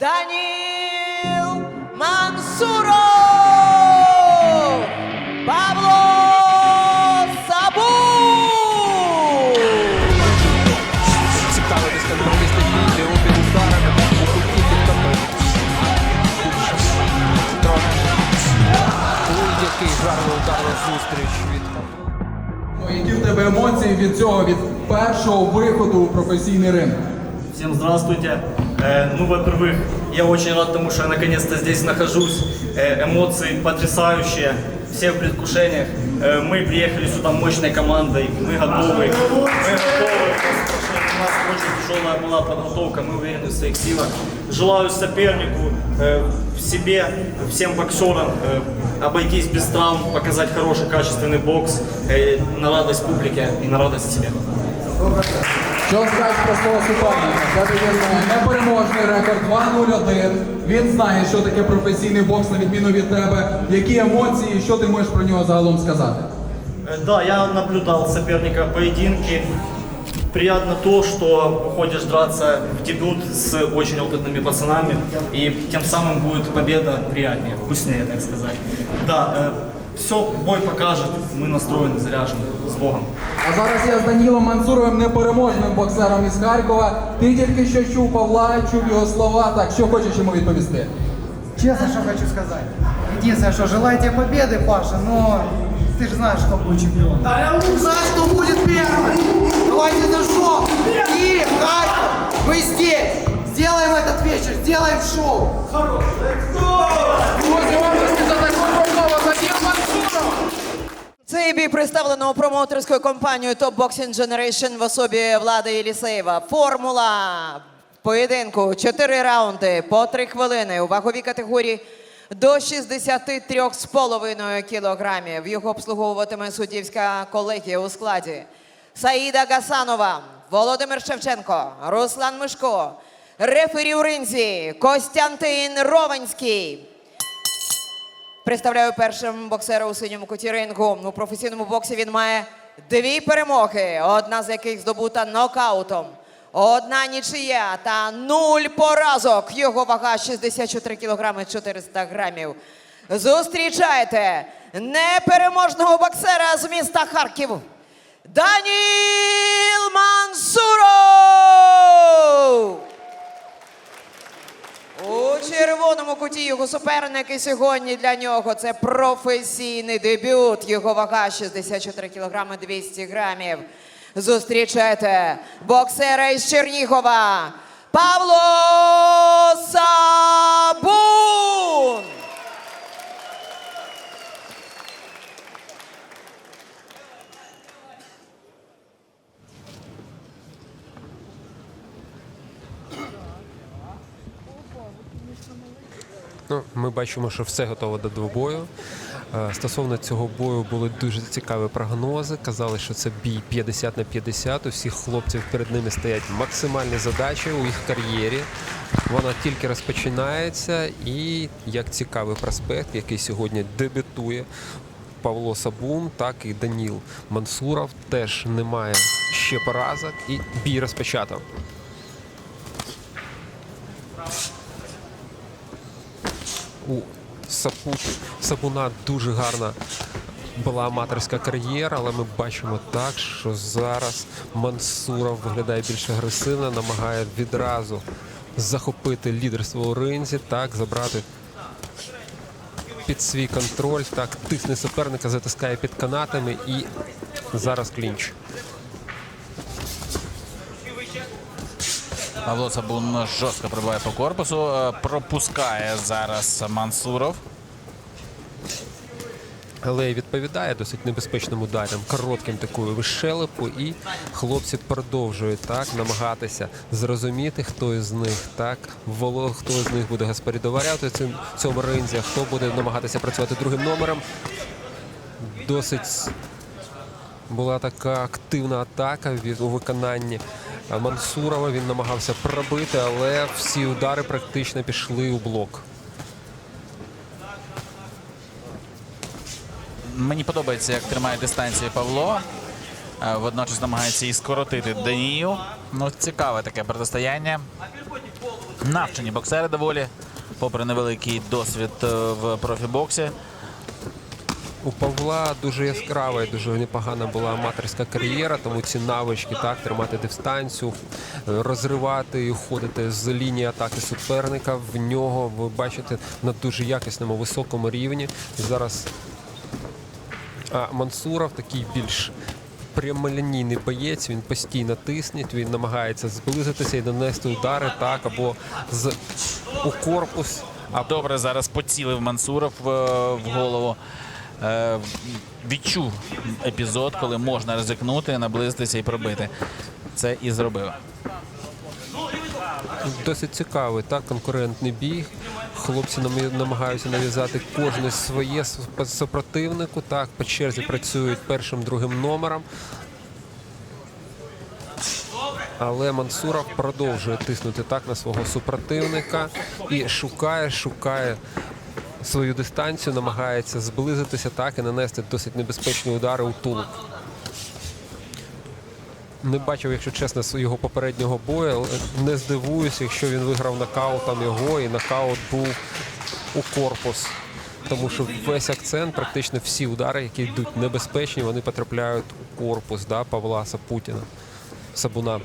Даніл Мансуров! Павло Сабу! Цікаво дисконтролісти бій, обмін ударами, у куті підтопив. Удар зустріч від Які в тебе емоції від цього, від першого виходу у професійний ринг? Всем здравствуйте. Э, ну, во-первых, я очень рад тому, что я наконец-то здесь нахожусь. Э, эмоции потрясающие, все в предвкушениях. Э, мы приехали сюда мощной командой, мы готовы. Мы готовы. У нас очень тяжелая была подготовка, мы уверены в своих силах. Желаю сопернику, э, себе, всем боксерам обойтись без травм, показать хороший, качественный бокс на радость публике и на радость себе. Що скажеш про свого суперника? Це він знає непереможний рекорд 2-0-1. Він знає, що таке професійний бокс, на відміну від тебе. Які емоції, що ти можеш про нього загалом сказати? Э, Да, я наблюдал соперника поединки. Приятно то, что выходишь драться в дебют с очень опытными пацанами, и тем самым будет победа приятнее, вкуснее, так сказать. Да, все, бой покажет, мы настроены, заряжены, с Богом. А зараз я з Данілом Мансуровим, непереможним боксером із Харкова. Ти тільки що чув Павла, чув його слова. Так, що хочеш йому відповісти? Честно, что хочу сказать. Единственное, что желаю тебе победы, Паша, но ты же знаешь, кто будет чемпион. Знаешь, кто будет первый? Давайте зажжем! И Харьков! Мы здесь! Сделаем этот вечер, сделаем шоу! Друзі, ваша за цей бій представлено промоутерською компанією Top Boxing Generation в особі Влади Єлісеєва. Формула поєдинку 4 раунди по 3 хвилини у ваговій категорії до 63,5 кілограмів. Його обслуговуватиме суддівська колегія у складі Саїда Гасанова, Володимир Шевченко, Руслан Мишко, рефері у ринзі Костянтин Ровенський. Представляю першим боксера у синьому куті рингу. У професійному боксі він має дві перемоги, одна з яких здобута нокаутом. Одна нічия та нуль поразок. Його вага 64 кілограми 400 грамів. Зустрічайте непереможного боксера з міста Харків. Даніл Мансуров! У червоному куті його суперники сьогодні для нього це професійний дебют. Його вага 64 кілограми 200 грамів. Зустрічайте боксера із Чернігова Павло Сабун! Ну, ми бачимо, що все готово до двобою. Е, Стосовно цього бою були дуже цікаві прогнози. Казали, що це бій 50 на 50. У всіх хлопців перед ними стоять максимальні задачі у їх кар'єрі. Вона тільки розпочинається, і як цікавий проспект, який сьогодні дебютує. Павло Сабун, так і Даніл Мансуров теж немає ще поразок, і бій розпочато. У Сапу... Сапуна дуже гарна була аматорська кар'єра, але ми бачимо так, що зараз Мансуров виглядає більш агресивно, намагає відразу захопити лідерство у ринзі, так, забрати під свій контроль, так, тисне суперника, затискає під канатами і зараз клінч. Павло Сабун жорстко прибуває по корпусу. е, Пропускає зараз Мансуров. Але відповідає досить небезпечним ударом, коротким такою вишелепу, і хлопці продовжують так намагатися зрозуміти, хто із них так воло, хто з них буде господарювати цим цьому ринзі, хто буде намагатися працювати другим номером. Досить була така активна атака від у виконанні Мансурова. Він намагався пробити, але всі удари практично пішли у блок. Мені подобається, як тримає дистанцію Павло. Е, Водночас намагається її скоротити Данію. Ну, цікаве таке протистояння. Навчені боксери доволі, попри невеликий досвід е, в профібоксі. У Павла дуже яскрава і дуже непогана була аматорська кар'єра, тому ці навички так тримати дистанцію, розривати і уходити з лінії атаки суперника. В нього ви бачите на дуже якісному високому рівні. Зараз а Мансуров такий більш прямолінійний боєць. Він постійно тисне, він намагається зблизитися і нанести удари так або з у корпус. А Добре зараз поцілив Мансуров е, в голову. Е, Відчув епізод, коли можна ризикнути, наблизитися і пробити. Це і зробив. Досить цікавий так, конкурентний бій. Хлопці намагаються нав'язати кожне своє супротивнику. Так, по черзі працюють першим, другим номером. Але Мансуров продовжує тиснути так на свого супротивника і шукає, шукає свою дистанцію, намагається зблизитися так і нанести досить небезпечні удари у тулуб. Не бачив, якщо чесно, його попереднього бою. Не здивуюся, якщо він виграв нокаутом його, і нокаут був у корпус. Тому що весь акцент, практично всі удари, які йдуть небезпечні, вони потрапляють у корпус да, Павла Сапутіна. Сабуна.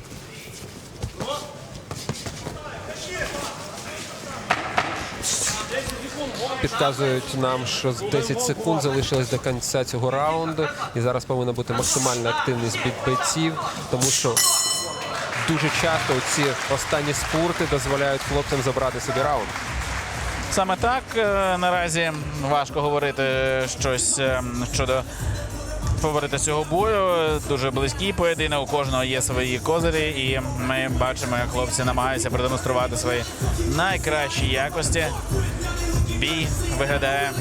Підказують нам, що з 10 секунд залишилось до кінця цього раунду, і зараз повинна бути максимальна активність від бойців, тому що дуже часто ці останні спурти дозволяють хлопцям забрати собі раунд. Саме так е, наразі важко говорити щось е, щодо фаворита цього бою. Дуже близький поєдинок, у кожного є свої козирі, і ми бачимо, як хлопці намагаються продемонструвати свої найкращі якості. Бій виглядає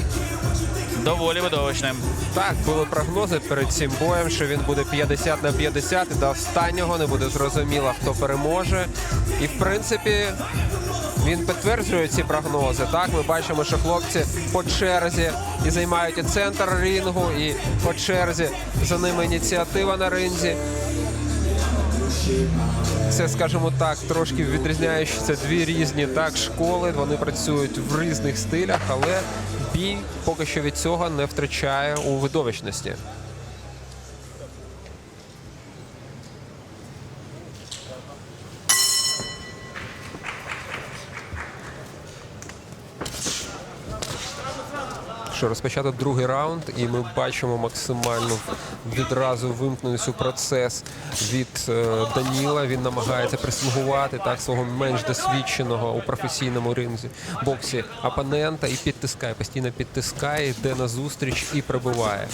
доволі видовищним. Так, були прогнози перед цим боєм, що він буде 50 на 50 і до останнього не буде зрозуміло, хто переможе. І в принципі він підтверджує ці прогнози. Так, ми бачимо, що хлопці по черзі і займають і центр рінгу, і по черзі за ними ініціатива на ринзі. Це, скажімо так, трошки відрізняючися дві різні так школи. Вони працюють в різних стилях, але бій поки що від цього не втрачає у видовищності. Що розпочато другий раунд, і ми бачимо максимально відразу вимкненість у процес від е, Даніла. Він намагається пресингувати так свого менш досвідченого у професійному ринзі боксі опонента і підтискає, постійно підтискає, йде на зустріч і пробиває.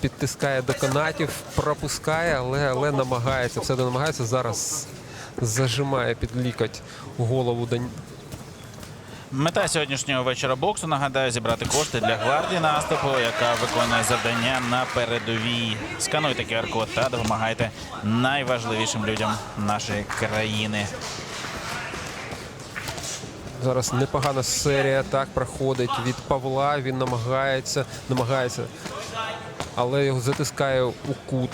Підтискає до канатів, пропускає, але, але намагається, все намагається зараз зажимає під лікоть голову Дані... Мета сьогоднішнього вечора боксу нагадаю зібрати кошти для гвардії наступу, яка виконує завдання на передовій. Скануйте QR-код та допомагайте найважливішим людям нашої країни. Зараз непогана серія так проходить від Павла. Він намагається, намагається, але його затискає у кут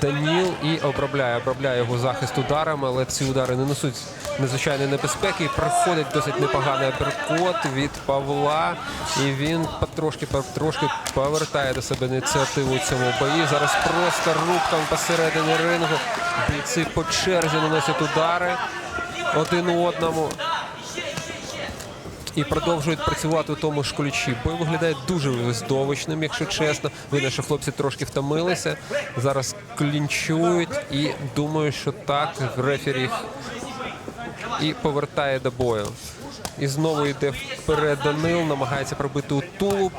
Даніл і обробляє, обробляє його захист ударами, але ці удари не несуть надзвичайної небезпеки. Проходить досить непоганий апперкот від Павла. І він потрошки потрошки повертає до себе ініціативу у цьому бої. Зараз просто рубком посередині рингу. Бійці по черзі наносять удари один одному і продовжують працювати у тому ж ключі. Бой виглядає дуже видовищним, якщо чесно. Видно, що хлопці трошки втомилися. Зараз клінчують і думаю, що так рефері і повертає до бою. І знову йде вперед Данил, намагається пробити у тулуб,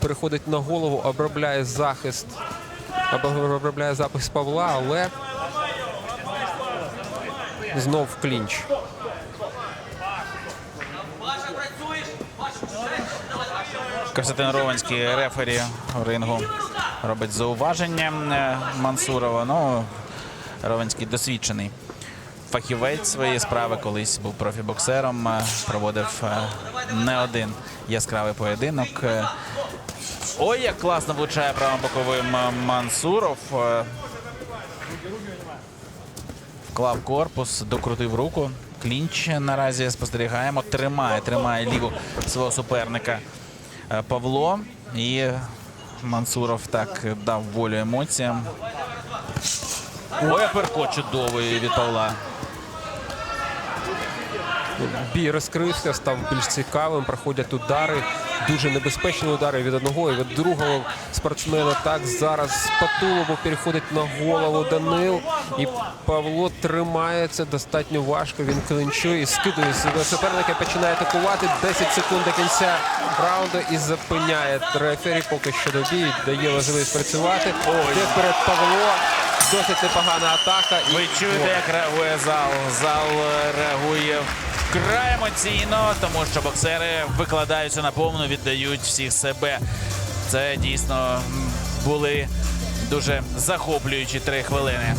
переходить на голову, обробляє захист, обробляє захист Павла, але знов клінч. Костянтин Рованський рефері рингу робить зауваження е, Мансурова. Ну, Рованський досвідчений фахівець своєї справи, колись був профібоксером, е, проводив е, не один яскравий поєдинок. Ой, як класно влучає правим боковим е, Мансуров. Вклав корпус, докрутив руку. Клінч наразі спостерігаємо. Тримає, тримає ліву свого суперника Павло. І Мансуров так дав волю емоціям. Ой, перко чудовий від Павла. Бій розкрився, став більш цікавим. Проходять удари, дуже небезпечні удари від одного і від другого спортсмена. Так зараз Патулову переходить на голову Данил. І Павло тримається достатньо важко. Він клинчує і скидує себе суперника. Починає атакувати. 10 секунд до кінця раунду і зупиняє рефері. Поки що до бій. Дає можливість працювати. Йде вперед Павло. Досить непогана атака. Ви чуєте, як реагує зал. Зал реагує вкрай емоційно, тому що боксери викладаються на повну, віддають всіх себе. Це дійсно були дуже захоплюючі три хвилини.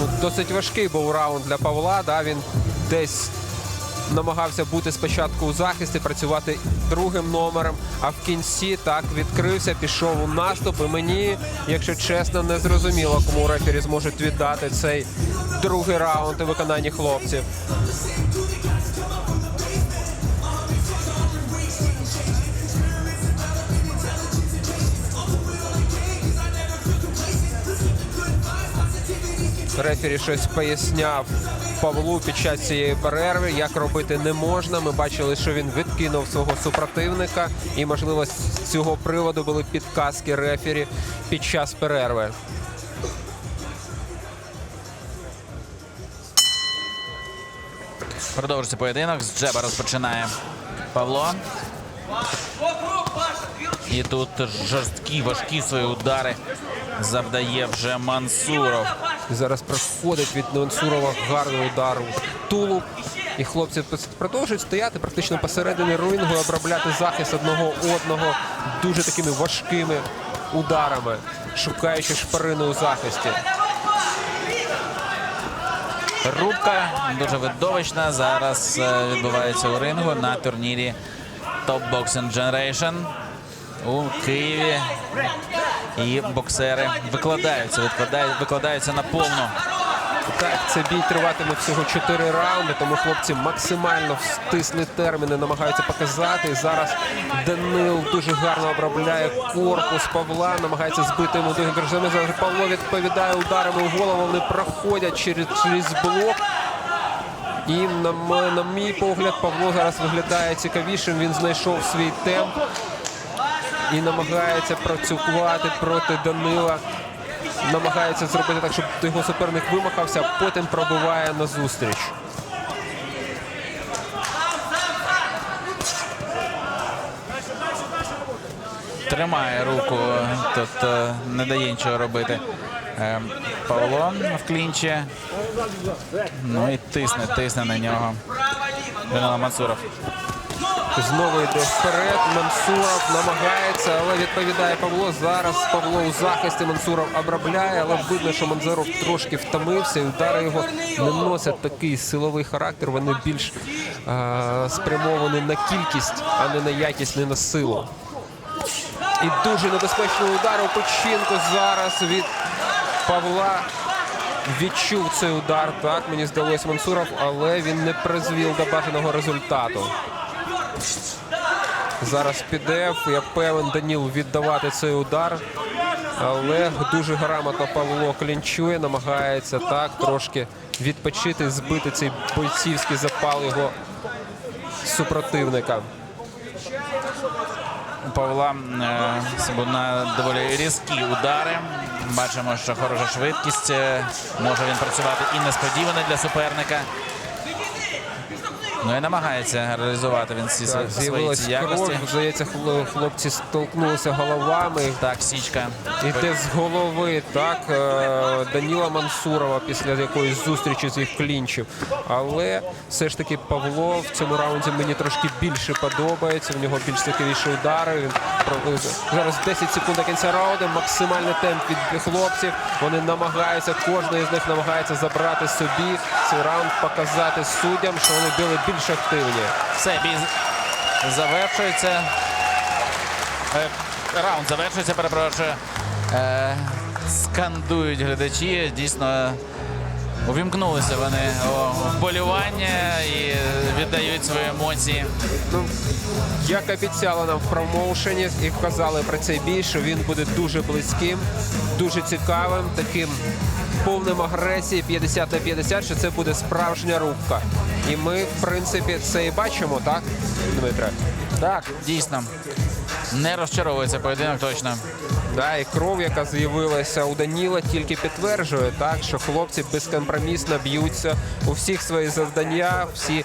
Ну, досить важкий був раунд для Павла. Да? Він десь намагався бути спочатку у захисті, працювати другим номером, а в кінці так відкрився, пішов у наступ. І мені, якщо чесно, не зрозуміло, кому рефері зможуть віддати цей другий раунд у виконанні хлопців. Рефері щось поясняв Павлу під час цієї перерви, як робити не можна. Ми бачили, що він відкинув свого супротивника, і можливо з цього приводу були підказки рефері під час перерви. Продовжується поєдинок. З джеба розпочинає Павло. І тут жорсткі, важкі свої удари завдає вже Мансуров. Зараз проходить від Мансурова гарний удар у тулуб. І хлопці продовжують стояти практично посередині рингу, обробляти захист одного одного дуже такими важкими ударами, шукаючи шпарини у захисті. Рубка дуже видовищна. Зараз е, відбувається у рингу на турнірі Top Boxing Generation у Києві. І боксери викладаються, викладають, викладаються на повну. Так, цей бій триватиме всього 4 раунди, тому хлопці максимально стисли терміни, намагаються показати. Зараз Данил дуже гарно обробляє корпус Павла, намагається збити йому другим державним. Зараз Павло відповідає ударами у голову. Вони проходять через, через блок. І на, на мій погляд, Павло зараз виглядає цікавішим. Він знайшов свій темп і намагається працювати проти Данила. Намагається зробити так, щоб його суперник вимахався, а потім пробиває назустріч. Тримає руку, тут е, не дає нічого робити. Е, Павло в клінчі. Ну і тисне, тисне на нього. Данило Мансуров. Знову йде вперед. Мансуров намагається, але відповідає Павло. Зараз Павло у захисті Мансуров обробляє, але видно, що Мансуров трошки втомився. І удари його не носять такий силовий характер. Вони більш е, спрямовані на кількість, а не на якість, не на силу. І дуже небезпечний удар у печінку зараз від Павла. Відчув цей удар. Так, мені здалося Мансуров, але він не призвів до бажаного результату. Зараз піде, я певен, Даніл віддавати цей удар. Але дуже грамотно Павло клінчує, намагається так трошки відпочити, збити цей бойцівський запал його супротивника. Павла е, на доволі різкі удари. Бачимо, що хороша швидкість. Е, Може він працювати і несподівано для суперника. Ну і намагається реалізувати він всі Так, свої ці якості. кров. Здається, хло- хлопці столкнулися головами. Так, січка. Іде з голови, так, е, Даніла Мансурова після якоїсь зустрічі з їх клінчів. Але все ж таки Павло в цьому раунді мені трошки більше подобається. В нього більш цікавіші удари. Він зараз 10 секунд до кінця раунду. Максимальний темп від хлопців. Вони намагаються, кожен із них намагається забрати собі цей раунд, показати суддям, що вони були більш активні. Все, бій завершується. Е, Раунд завершується, перепрошую. Е, скандують глядачі. Дійсно увімкнулися вони у вболівання і віддають свої емоції. Ну, як обіцяли нам в промоушені і вказали про цей бій, що він буде дуже близьким, дуже цікавим, таким повним агресії 50 на 50, що це буде справжня рубка. І ми, в принципі, це і бачимо, так, Дмитре? Так, дійсно. Не розчаровується поєдинок точно. Да, і кров, яка з'явилася у Даніла, тільки підтверджує, так, що хлопці безкомпромісно б'ються у всіх своїх завдання, всі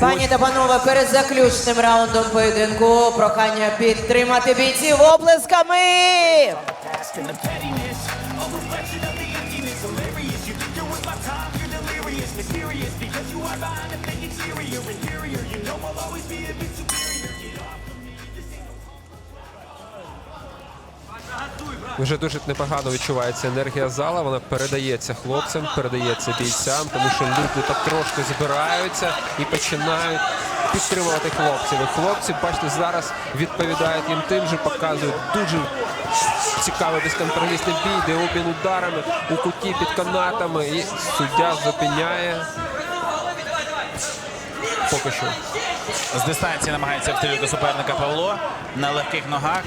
Пані та панове, перед заключним раундом поєдинку прохання підтримати бійців оплесками. Вже дуже непогано відчувається енергія зала. Вона передається хлопцям, передається бійцям, тому що люди так трошки збираються і починають підтримувати хлопців. І хлопці, бачите, зараз відповідають їм тим же, показують дуже цікавий безкомпромісний бій, де обмін ударами у куті під канатами. І суддя зупиняє. Поки що. З дистанції намагається обстрілювати суперника Павло на легких ногах.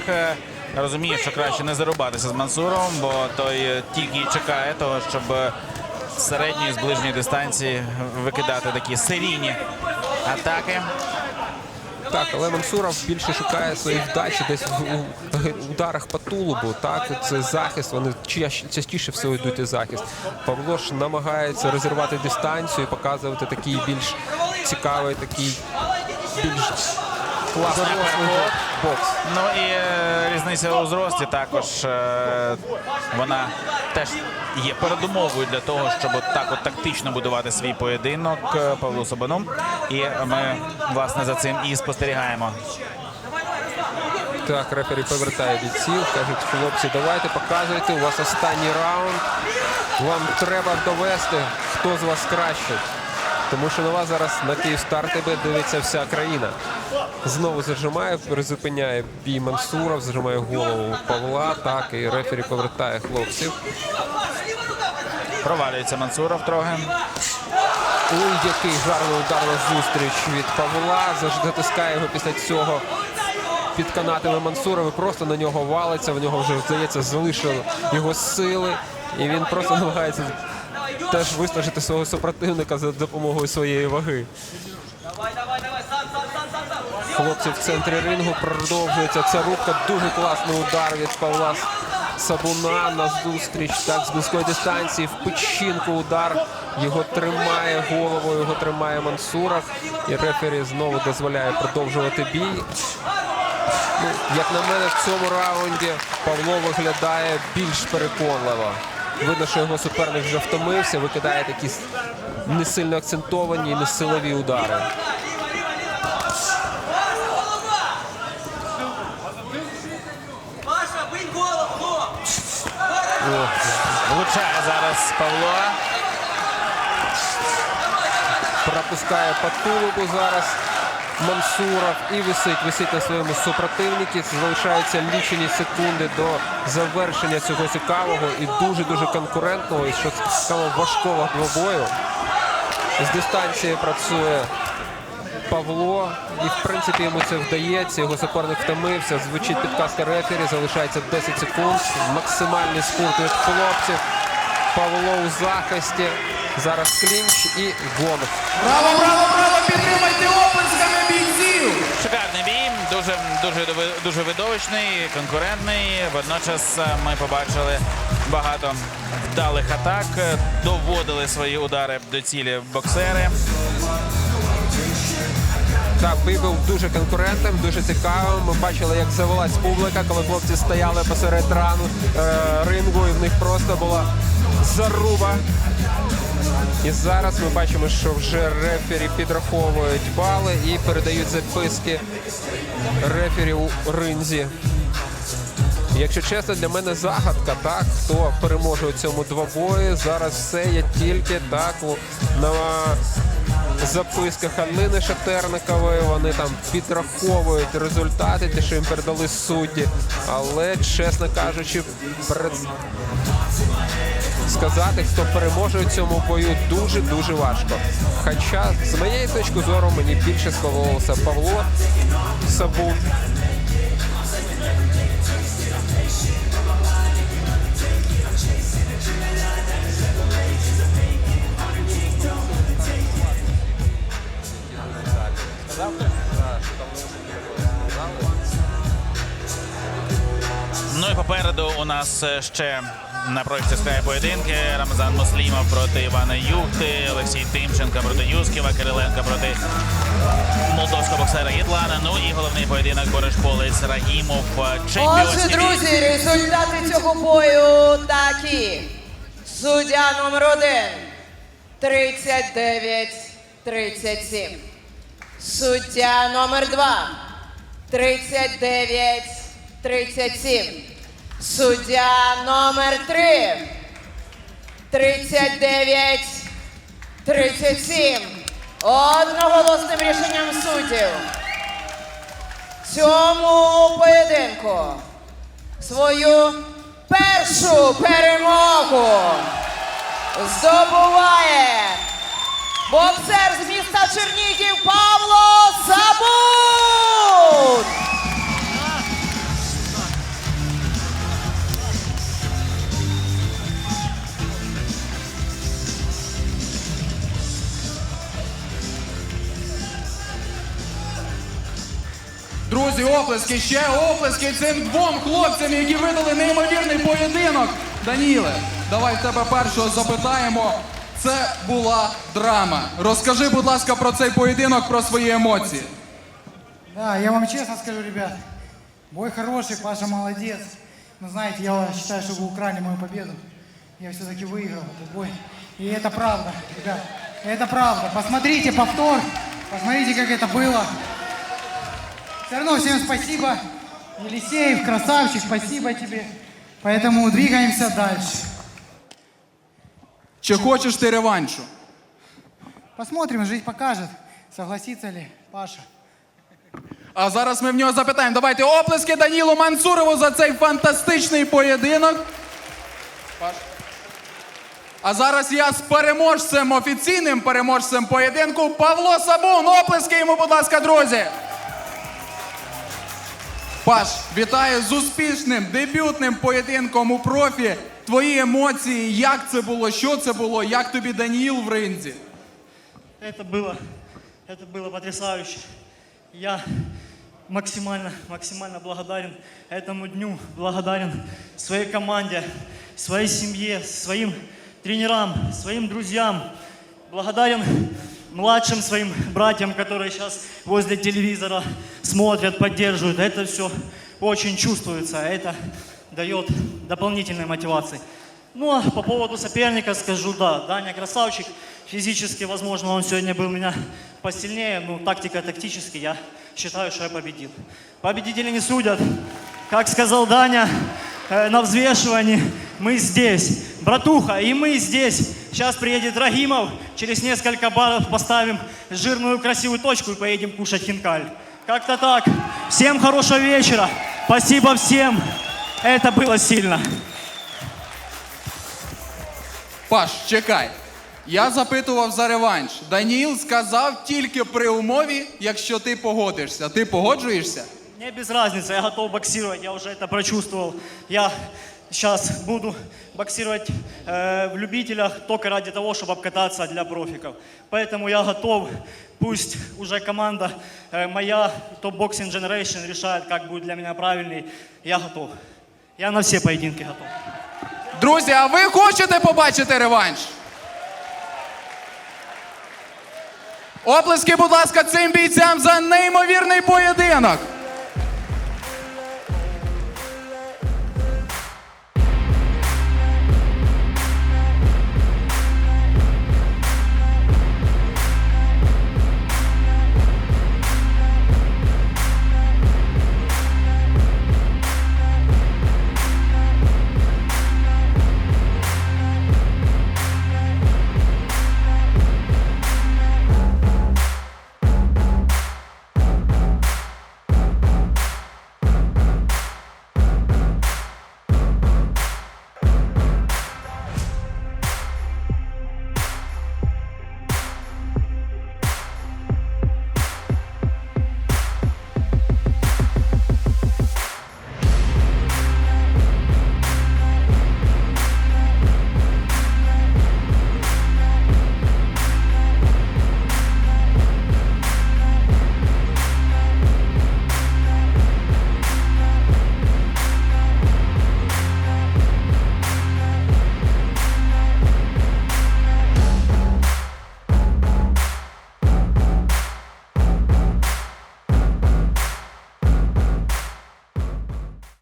Розуміє, що краще не зарубатися з Мансуром, бо той е, тільки чекає того, щоб е, з середньої з ближньої дистанції викидати такі серійні атаки. Так, але Мансуров більше шукає свої вдачі десь в ударах по тулубу. Так, це захист. Вони частіше всього йдуть і захист. Павло ж намагається розірвати дистанцію, і показувати такий більш цікавий, такий більш класний Дорослий бокс. Ну і е, різниця у зрості також е, вона теж є передумовою для того, щоб от так от тактично будувати свій поєдинок е, Павлу Собану. І ми власне за цим і спостерігаємо. Так, рефері повертає бійців, кажуть, хлопці, давайте показуйте, у вас останній раунд. Вам треба довести, хто з вас кращий. Тому що на вас зараз на Київстар тебе дивиться вся країна. Знову зажимає, призупиняє бій Мансуров, зажимає голову Павла. Так, і рефері повертає хлопців. Провалюється Мансуров трохи. Ой, який гарний удар на зустріч від Павла. Затискає його після цього під канатами Мансурова. Просто на нього валиться. В нього вже, здається, залишили його сили. І він просто намагається теж виснажити свого супротивника за допомогою своєї ваги. Хлопці в центрі рингу продовжується ця рубка. Дуже класний удар від Павла Сабуна на зустріч. Так, з близької дистанції в печінку удар. Його тримає головою, його тримає Мансуров. І рефері знову дозволяє продовжувати бій. Ну, як на мене, в цьому раунді Павло виглядає більш переконливо. Видно, що його суперник вже втомився, викидає такі не сильно акцентовані несилові удари. Влучає зараз Павло. пропускає по тулубу зараз Мансуров і висить, висить на своєму супротивнику. Залишаються лічені секунди до завершення цього цікавого і дуже-дуже конкурентного і що цікаво важкого двобою. З дистанції працює Павло, і в принципі йому це вдається. Його суперник втомився. Звучить підказка рефері, залишається 10 секунд. Максимальний спорт від хлопців. Павло у захисті. Зараз клінч і гонг. Браво, браво, браво! Підтримайте оплесками бійців! Шикарний бій, дуже дуже дуже видовищний, конкурентний. Водночас е, ми побачили багато вдалих атак, доводили свої удари до цілі боксери. Так, бій був дуже конкурентним, дуже цікавим. Ми бачили, як завелась публіка, коли хлопці стояли посеред рану е, рингу, і в них просто була заруба. І зараз ми бачимо, що вже рефері підраховують бали і передають записки рефері у ринзі. Якщо чесно, для мене загадка, так, хто переможе у цьому двобої. Зараз все є тільки так на записках Алини Шатерникової. Вони там підраховують результати, ті, що їм передали судді. Але, чесно кажучи, перед... сказати, хто переможе у цьому бою, дуже дуже важко. Хоча, з моєї точки зору, мені більше сподобався Павло Сабун. Ну і попереду у нас е, ще на проєкті Sky поєдинки. Рамзан Муслімов проти Івана Юхти, Олексій Тимченко проти Юсківа, Кириленко проти молдовського боксера Єдлана. Ну і головний поєдинок Борешполець Рагімов. е, Отже, друзі, результати цього бою такі. Суддя номер один 39-37. Суддя номер два 39-37. Суддя номер три 39-37. Одноголосним рішенням суддів. Цьому поєдинку свою першу перемогу здобуває боксер з міста Чернігів Павло Сабун! Друзі, оплески, ще оплески цим двом хлопцям, які видали неймовірний поєдинок. Даніле, давай в тебе першого запитаємо. Це була драма. Розкажи, будь ласка, про цей поєдинок, про свої емоції. Да, я вам честно скажу, ребят, бой хороший, Паша молодец. Но знаете, я считаю, что вы украли мою победу. Я все-таки выиграл этот бой. И это правда, ребят. Это правда. Посмотрите повтор. Посмотрите, как это было. Все равно всем спасибо. Елисеев, красавчик, спасибо тебе. Поэтому двигаемся дальше. Чи хочеш ти реваншу? Посмотрим, жизнь покажет, согласится ли Паша. А зараз ми в нього запитаємо. Давайте оплески Данілу Мансурову за цей фантастичний поєдинок. Паш. А зараз я з переможцем, офіційним переможцем поєдинку Павло Сабун. Оплески йому, будь ласка, друзі. Паш, вітаю з успішним дебютним поєдинком у профі. Твої емоції, як це було, що це було, як тобі Даніїл в ринзі? Это было, это было потрясающе. Я максимально, максимально благодарен этому дню, благодарен своей команде, своей семье, своим тренерам, своим друзьям. Благодарен младшим своим братьям, которые сейчас возле телевизора смотрят, поддерживают. Это все очень чувствуется, это дает дополнительной мотивации. Ну, а по поводу соперника скажу, да, Даня красавчик. Физически, возможно, он сегодня был меня посильнее, но тактика тактически, я считаю, что я победил. Победители не судят. Как сказал Даня, э, на взвешивании мы здесь. Братуха, и мы здесь. Сейчас приедет Рагимов, через несколько баров поставим жирную красивую точку и поедем кушать хинкаль. Как-то так. Всем хорошего вечера. Спасибо всем. Это было сильно. Паш, чекай. Я запитував за реванш. Даніл сказав тільки при умові, якщо ти погодишся. Ти погоджуєшся? Мне без разницы, я готов боксировать, я уже это прочувствовал. Я сейчас буду боксировать э, в любителях только ради того, чтобы обкататься для профиков. Поэтому я готов, пусть уже команда э, моя, Top Boxing Generation решает, как будет для меня правильней. Я готов. Я на все поединки готов. Друзі, а ви хочете побачити реванш? Оплески, будь ласка, цим бійцям за неймовірний поєдинок.